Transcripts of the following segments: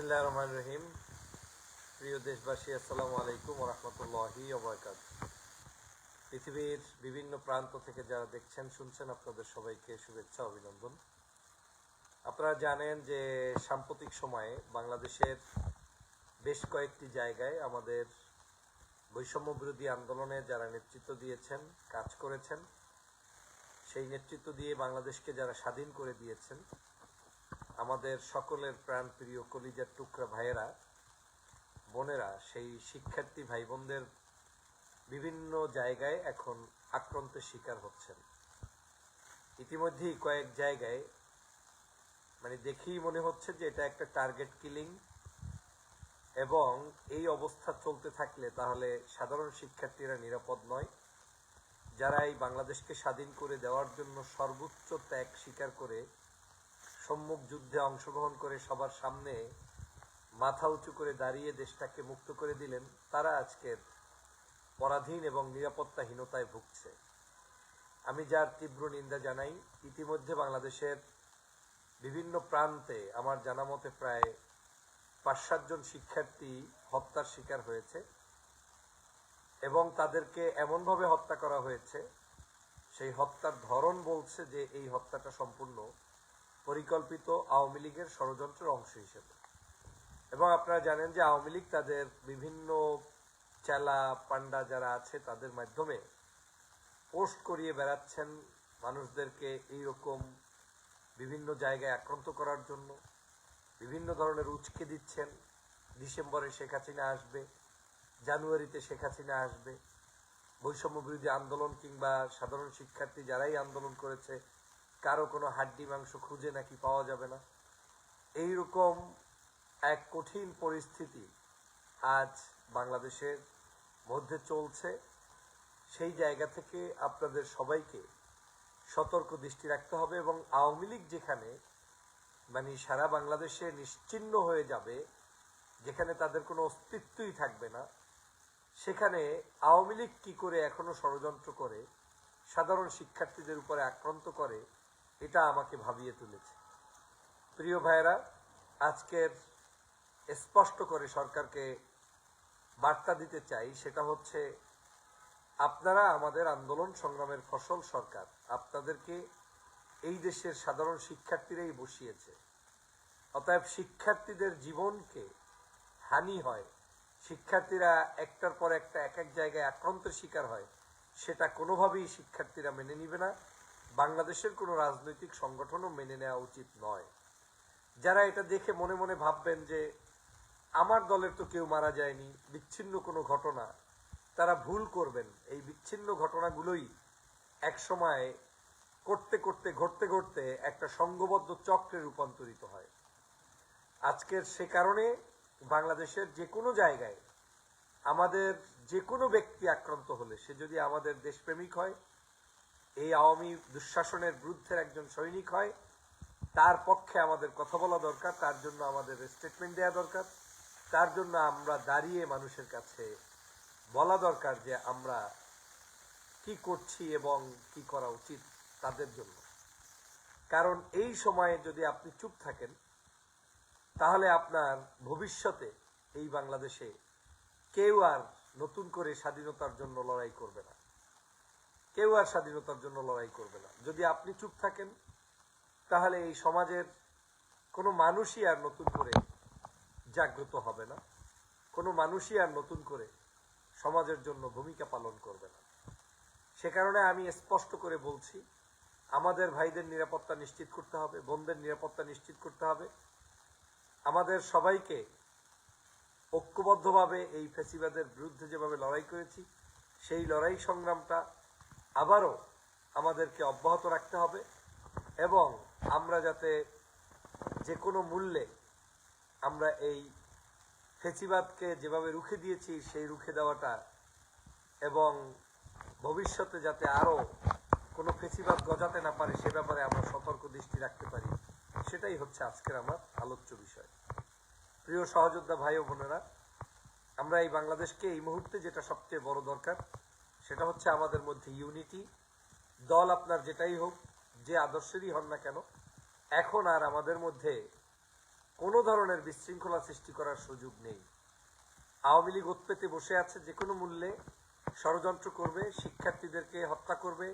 বিসমিল্লাহ রহমান রহিম। প্রিয় দেশবাসী, আসসালামু আলাইকুম রহমতুল্লাহি ওবরাকাত পৃথিবীর বিভিন্ন প্রান্ত থেকে যারা দেখছেন, শুনছেন, আপনাদের সবাইকে শুভেচ্ছা, অভিনন্দন। আপনারা জানেন যে সাম্প্রতিক সময়ে বাংলাদেশের বেশ কয়েকটি জায়গায় আমাদের বৈষম্য বিরোধী আন্দোলনে যারা নেতৃত্ব দিয়েছেন, কাজ করেছেন, সেই নেতৃত্ব দিয়ে বাংলাদেশকে যারা স্বাধীন করে দিয়েছেন আমাদের সকলের প্রাণ প্রিয় কলিজার টুকরা ভাইয়েরা, বোনেরা, সেই শিক্ষার্থী ভাই বোনদের বিভিন্ন জায়গায় এখন আক্রান্তের শিকার হচ্ছেন। ইতিমধ্যেই কয়েক জায়গায় মানে দেখেই মনে হচ্ছে যে এটা একটা টার্গেট কিলিং এবং এই অবস্থা চলতে থাকলে তাহলে সাধারণ শিক্ষার্থীরা নিরাপদ নয়। যারা এই বাংলাদেশকে স্বাধীন করে দেওয়ার জন্য সর্বোচ্চ ত্যাগ স্বীকার করে সম্মুখ যুদ্ধে অংশগ্রহণ করে সবার সামনে মাথা উঁচু করে দাঁড়িয়ে দেশটাকে মুক্ত করে দিলেন, তারা আজকের পরাধীন এবং নিরাপত্তাহীনতায় ভুগছে। আমি যার তীব্র নিন্দা জানাই, ইতিমধ্যে বাংলাদেশের বিভিন্ন প্রান্তে আমার জানা মতে প্রায় পাঁচ সাতজন শিক্ষার্থী হত্যার শিকার হয়েছে এবং তাদেরকে এমনভাবে হত্যা করা হয়েছে, সেই হত্যার ধরন বলছে যে এই হত্যাটা সম্পূর্ণ পরিকল্পিত আওয়ামী লীগের ষড়যন্ত্রের অংশ হিসেবে। এবং আপনারা জানেন যে আওয়ামী লীগ তাদের বিভিন্ন চেলা, পান্ডা যারা আছে তাদের মাধ্যমে পোস্ট করিয়ে বেড়াচ্ছেন মানুষদেরকে এইরকম বিভিন্ন জায়গায় আক্রান্ত করার জন্য, বিভিন্ন ধরনের উচকে দিচ্ছেন। ডিসেম্বরে শেখ হাসিনা আসবে, জানুয়ারিতে শেখ হাসিনা আসবে। বৈষম্য বিরোধী আন্দোলন কিংবা সাধারণ শিক্ষার্থী যারাই আন্দোলন করেছে কারও কোনো হাড্ডি মাংস খুঁজে নাকি পাওয়া যাবে না। এই রকম এক কঠিন পরিস্থিতি আজ বাংলাদেশের মধ্যে চলছে। সেই জায়গা থেকে আপনাদের সবাইকে সতর্ক দৃষ্টি রাখতে হবে এবং আওয়ামী লীগ যেখানে মানে সারা বাংলাদেশে নিশ্চিন্ন হয়ে যাবে, যেখানে তাদের কোনো অস্তিত্বই থাকবে না, সেখানে আওয়ামী লীগ কী করে এখনও ষড়যন্ত্র করে, সাধারণ শিক্ষার্থীদের উপরে আক্রান্ত করে এটা আমাকে ভাবিয়ে তুলেছে। প্রিয় ভাইয়েরা, আজকের স্পষ্ট করে সরকারকে বার্তা দিতে চাই, সেটা হচ্ছে আপনারা আমাদের আন্দোলন সংগ্রামের ফসল সরকার, আপনাদেরকে এই দেশের সাধারণ শিক্ষার্থীরাই বসিয়েছে। অতএব শিক্ষার্থীদের জীবনকে হানি হয়, শিক্ষার্থীরা একটার পর একটা এক এক জায়গায় আক্রান্তের শিকার হয়, সেটা কোনোভাবেই শিক্ষার্থীরা মেনে নিবে না। বাংলাদেশের কোনো রাজনৈতিক সংগঠনও মেনে নেওয়া উচিত নয়। যারা এটা দেখে মনে মনে ভাববেন যে, আমার দলের তো কেউ মারা যায়নি, বিচ্ছিন্ন কোনো ঘটনা। তারা ভুল করবেন। এই বিচ্ছিন্ন ঘটনাগুলোই এক সময় করতে করতে, ঘটতে ঘটতে একটা সংঘবদ্ধ চক্রে রূপান্তরিত হয়। আজকের সে কারণে বাংলাদেশের যে কোনো জায়গায় আমাদের যে কোনো ব্যক্তি আক্রান্ত হলে, সে যদি আমাদের দেশপ্রেমিক হয় এই আওয়ামী দুঃশাসনের বিরুদ্ধে একজন সৈনিক হয়। তার পক্ষে আমাদের কথা বলা দরকার, তার জন্য আমাদের স্টেটমেন্ট দেওয়া দরকার, তার জন্য আমরা দাঁড়িয়ে মানুষের কাছে বলা দরকার যে আমরা কি করছি এবং কি করা উচিত তাদের জন্য। কারণ এই সময়ে যদি আপনি চুপ থাকেন, তাহলে আপনার ভবিষ্যতে এই বাংলাদেশে কেউ আর নতুন করে স্বাধীনতার জন্য লড়াই করবে না। কেউ আর স্বাধীনতার জন্য লড়াই করবে না। যদি আপনি চুপ থাকেন, তাহলে এই সমাজের কোনো মানুষই আর নতুন করে জাগ্রত হবে না। কোনো মানুষই আর নতুন করে সমাজের জন্য ভূমিকা পালন করবে না। সে কারণে আমি স্পষ্ট করে বলছি, আমাদের ভাইদের নিরাপত্তা নিশ্চিত করতে হবে, বোনদের নিরাপত্তা নিশ্চিত করতে হবে। আমাদের সবাইকে ঐক্যবদ্ধভাবে এই ফেসিবাদের বিরুদ্ধে যেভাবে লড়াই করেছি, সেই লড়াই সংগ্রামটা আবারও আমাদেরকে অব্যাহত রাখতে হবে এবং আমরা যাতে যে কোনো মূল্যে আমরা এই ফেসিবাদকে যেভাবে রুখে দিয়েছি, সেই রুখে দেওয়াটা এবং ভবিষ্যতে যাতে আরও কোনো ফেসিবাদ গজাতে না পারে, সে ব্যাপারে আমরা সতর্ক দৃষ্টি রাখতে পারি। সেটাই হচ্ছে আজকের আমার আলোচ্য বিষয়। প্রিয় সহযোদ্ধা ভাই ও বোনেরা, আমরা এই বাংলাদেশকে এই মুহূর্তে যেটা সবচেয়ে বড় দরকার সেটা হচ্ছে আমাদের মধ্যে ইউনিটি দল আপনার যেটাই হোক, যে আদর্শেরই হন না কেন, এখন আর আমাদের মধ্যে কোনো ধরনের বিশৃঙ্খলা সৃষ্টি করার সুযোগ নেই। আওয়ামী লীগ উৎপেতে বসে আছে যে কোনো মূল্যে, ষড়যন্ত্র করবে, শিক্ষার্থীদেরকে হত্যা করবে,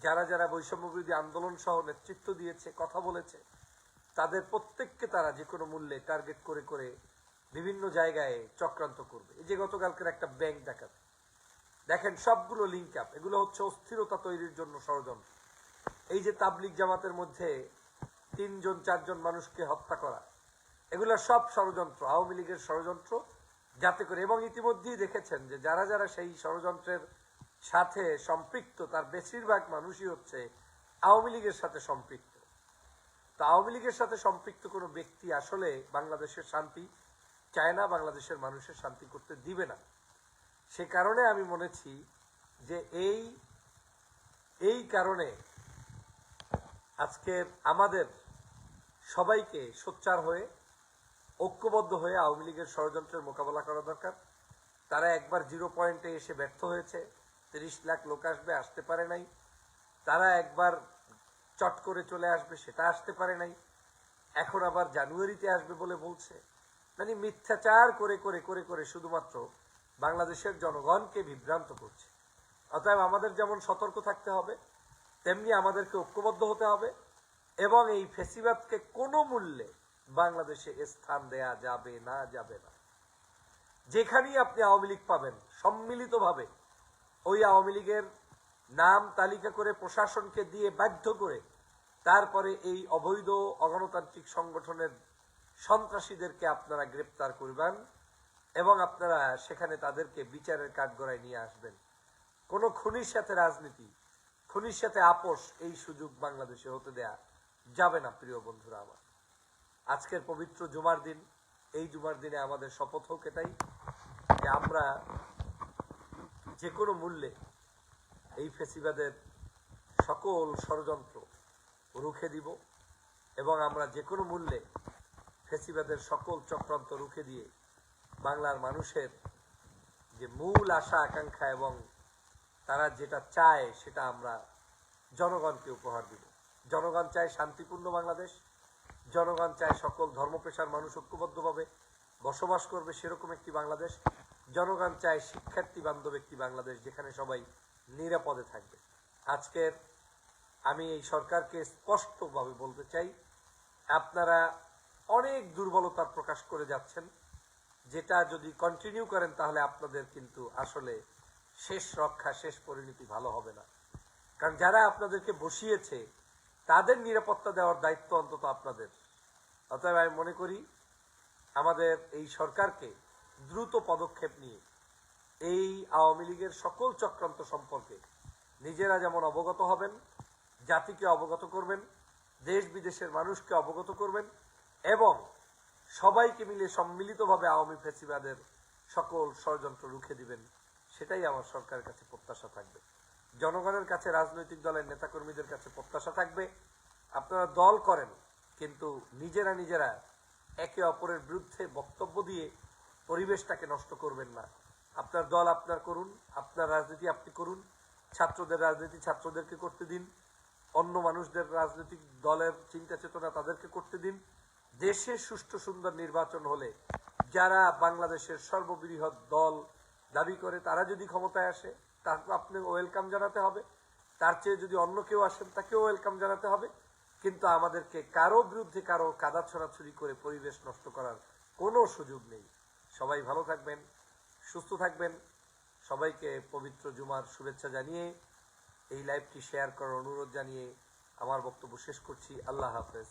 যারা যারা বৈষম্য বিরোধী আন্দোলন সহ নেতৃত্ব দিয়েছে, কথা বলেছে, তাদের প্রত্যেককে তারা যে কোনো মূল্যে টার্গেট করে করে বিভিন্ন জায়গায় চক্রান্ত করবে। এই যে গতকালকের একটা ব্যাংক ডাকাত দেখেন, সবগুলো লিঙ্ক আপ এগুলো হচ্ছে অস্থিরতা তৈরির জন্য ষড়যন্ত্র। এই যে তাবলিক জামাতের মধ্যে তিনজন, চারজন মানুষকে হত্যা করা, এগুলো সব ষড়যন্ত্র, আওয়ামী লীগের ষড়যন্ত্র, যাতে করে এবং ইতিমধ্যেই দেখেছেন যে যারা যারা সেই ষড়যন্ত্রের সাথে সম্পৃক্ত, তার বেশিরভাগ মানুষই হচ্ছে আওয়ামী লীগের সাথে সম্পৃক্ত। তো আওয়ামী লীগের সাথে সম্পৃক্ত কোনো ব্যক্তি আসলে বাংলাদেশের শান্তি চায় না, বাংলাদেশের মানুষের শান্তি করতে দিবে না। সে কারণে আমি মনেছি যে এই এই কারণে আজকের আমাদের সবাইকে সোচ্চার হয়ে, ঐক্যবদ্ধ হয়ে আওয়ামী লীগের ষড়যন্ত্রের মোকাবেলা করা দরকার। তারা একবার জিরো পয়েন্টে এসে ব্যর্থ হয়েছে, তিরিশ লাখ লোক আসবে, আসতে পারে নাই। তারা একবার চট করে চলে আসবে, সেটা আসতে পারে নাই। এখন আবার জানুয়ারিতে আসবে বলে বলছে। মানে মিথ্যাচার করে করে করে করে শুধুমাত্র বাংলাদেশের জনগণকে বিভ্রান্ত করছে। অতএব আমাদের যেমন সতর্ক থাকতে হবে, তেমনি আমাদেরকে ঐক্যবদ্ধ হতে হবে এবং এই ফেসিবাদকে কোনো মূল্যে বাংলাদেশে স্থান দেয়া যাবে না যাবে না। যেখানেই আপনি আওয়ামী লীগ পাবেন, সম্মিলিতভাবে ওই আওয়ামী লীগের নাম তালিকা করে প্রশাসনকে দিয়ে বাধ্য করে তারপরে এই অবৈধ অগণতান্ত্রিক সংগঠনের সন্ত্রাসীদেরকে আপনারা গ্রেপ্তার করবেন। এবং আপনারা সেখানে তাদেরকে বিচারের কাঠগড়ায় নিয়ে আসবেন। কোনো খুনির সাথে রাজনীতি, খুনির সাথে আপোষ, এই সুযোগ বাংলাদেশে হতে দেয়া যাবে না, প্রিয় বন্ধুরা আমার। আজকের পবিত্র জুমার দিন, এই জুমার দিনে আমাদের শপথ হোক এটাই যে আমরা যে কোনো মূল্যে এই ফেসিবাদের সকল ষড়যন্ত্র রুখে দিব এবং আমরা যে কোনো মূল্যে ফেসিবাদের সকল চক্রান্ত রুখে দিয়ে বাংলার মানুষের যে মূল আশা, আকাঙ্ক্ষা এবং তারা যেটা চায় সেটা আমরা জনগণকে উপহার দিব। জনগণ চায় শান্তিপূর্ণ বাংলাদেশ, জনগণ চায় সকল ধর্মপেশার মানুষ ঐক্যবদ্ধভাবে বসবাস করবে সেরকম একটি বাংলাদেশ, জনগণ চায় শিক্ষার্থী বান্ধব একটি বাংলাদেশ যেখানে সবাই নিরাপদে থাকবে। আজকের আমি এই সরকারকে স্পষ্টভাবে বলতে চাই, আপনারা অনেক দুর্বলতার প্রকাশ করে যাচ্ছেন। যেটা যদি কন্টিনিউ করেন, তাহলে আপনাদের কিন্তু আসলে শেষ রক্ষা, শেষ পরিণতি ভালো হবে না। কারণ যারা আপনাদেরকে বসিয়েছে, তাদের নিরাপত্তা দেওয়ার দায়িত্ব অন্তত আপনাদের। অতএব আমি মনে করি, আমাদের এই সরকারকে দ্রুত পদক্ষেপ নিয়ে এই আওয়ামী লীগের সকল চক্রান্ত সম্পর্কে নিজেরা যেমন অবগত হবেন, জাতিকে অবগত করবেন দেশ বিদেশের মানুষকে অবগত করবেন, এবং সবাইকে মিলে সম্মিলিতভাবে আওয়ামী ফেসিবাদের সকল ষড়যন্ত্র রুখে দিবেন, সেটাই আমার সরকারের কাছে প্রত্যাশা থাকবে। জনগণের কাছে, রাজনৈতিক দলের নেতাকর্মীদের কাছে প্রত্যাশা থাকবে। আপনারা দল করেন, কিন্তু নিজেরা নিজেরা একে অপরের বিরুদ্ধে বক্তব্য দিয়ে পরিবেশটাকে নষ্ট করবেন না। আপনার দল আপনার করুন, আপনার রাজনীতি আপনি করুন, ছাত্রদের রাজনীতি ছাত্রদেরকে করতে দিন, অন্য মানুষদের রাজনৈতিক দলের চিন্তা চেতনা তাদেরকে করতে দিন। দেশে সুষ্ঠু সুন্দর নির্বাচন হলে যারা বাংলাদেশের সর্ববৃহৎ দল দাবি করে, তারা যদি ক্ষমতায় আসে তাকে আপনি ওয়েলকাম জানাতে হবে। তার চেয়ে যদি অন্য কেউ আসেন, তাকেও ওয়েলকাম জানাতে হবে। কিন্তু আমাদেরকে কারও বিরুদ্ধে কারও কাদা ছড়াছড়ি করে পরিবেশ নষ্ট করার কোনো সুযোগ নেই। সবাই ভালো থাকবেন, সুস্থ থাকবেন। সবাইকে পবিত্র জুমার শুভেচ্ছা জানিয়ে এই লাইভটি শেয়ার করার অনুরোধ জানিয়ে আমার বক্তব্য শেষ করছি। আল্লাহ হাফেজ।